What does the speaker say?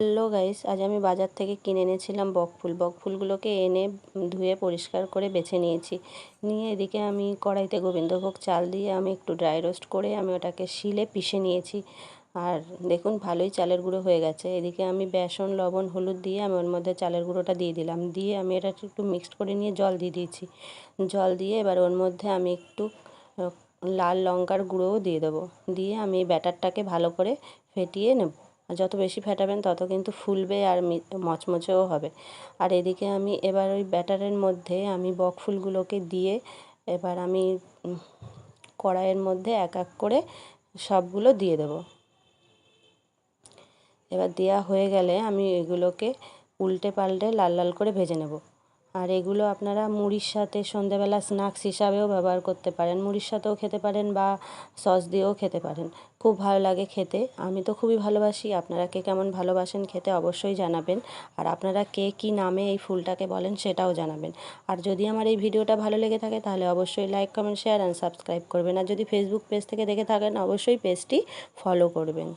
Hello guys, আজ আমি বাজার থেকে কিনে এনেছিলাম বকফুল বকফুলগুলোকে এনে ধুয়ে পরিষ্কার করে বেছে নিয়েছি। নিয়ে এদিকে আমি কড়াইতে গোবিন্দভোগ চাল দিয়ে আমি একটু ড্রাই রোস্ট করে আমি ওটাকে শিলে পিষে নিয়েছি। আর দেখুন, ভালোই চালের গুঁড়ো হয়ে গেছে। এদিকে আমি বেসন, লবণ, হলুদ দিয়ে আমি ওর মধ্যে চালের গুঁড়োটা দিয়ে দিলাম। দিয়ে আমি এটা একটু মিক্সড করে নিয়ে জল দিয়ে দিয়েছি। জল দিয়ে এবার ওর মধ্যে আমি একটু লাল লঙ্কার গুঁড়োও দিয়ে দেবো। দিয়ে আমি ব্যাটারটাকে ভালো করে ফেটিয়ে নেব। যত বেশি ফেটাবেন তত কিন্তু ফুলবে আর মচমচেও হবে। আর এদিকে আমি এবার ওই ব্যাটারের মধ্যে আমি বকফুলগুলোকে দিয়ে এবার আমি কড়াইয়ের মধ্যে এক এক করে সবগুলো দিয়ে দেব। এবার দেওয়া হয়ে গেলে আমি এগুলোকে উল্টে পাল্টে লাল লাল করে ভেজে নেব। আর এগুলো আপনারা মুড়ির সাথে সন্ধেবেলা স্ন্যাক্স হিসাবেও ব্যবহার করতে পারেন। মুড়ির সাথেও খেতে পারেন বা সস দিয়েও খেতে পারেন। খুব ভালো লাগে খেতে। আমি তো খুবই ভালোবাসি। আপনারা কে কেমন ভালোবাসেন খেতে অবশ্যই জানাবেন। আর আপনারা কে কী নামে এই ফুলটাকে বলেন সেটাও জানাবেন। আর যদি আমার এই ভিডিওটা ভালো লেগে থাকে তাহলে অবশ্যই like, comment, share and subscribe করবেন। আর যদি ফেসবুক পেজ থেকে দেখে থাকেন, অবশ্যই পেজটি ফলো করবেন।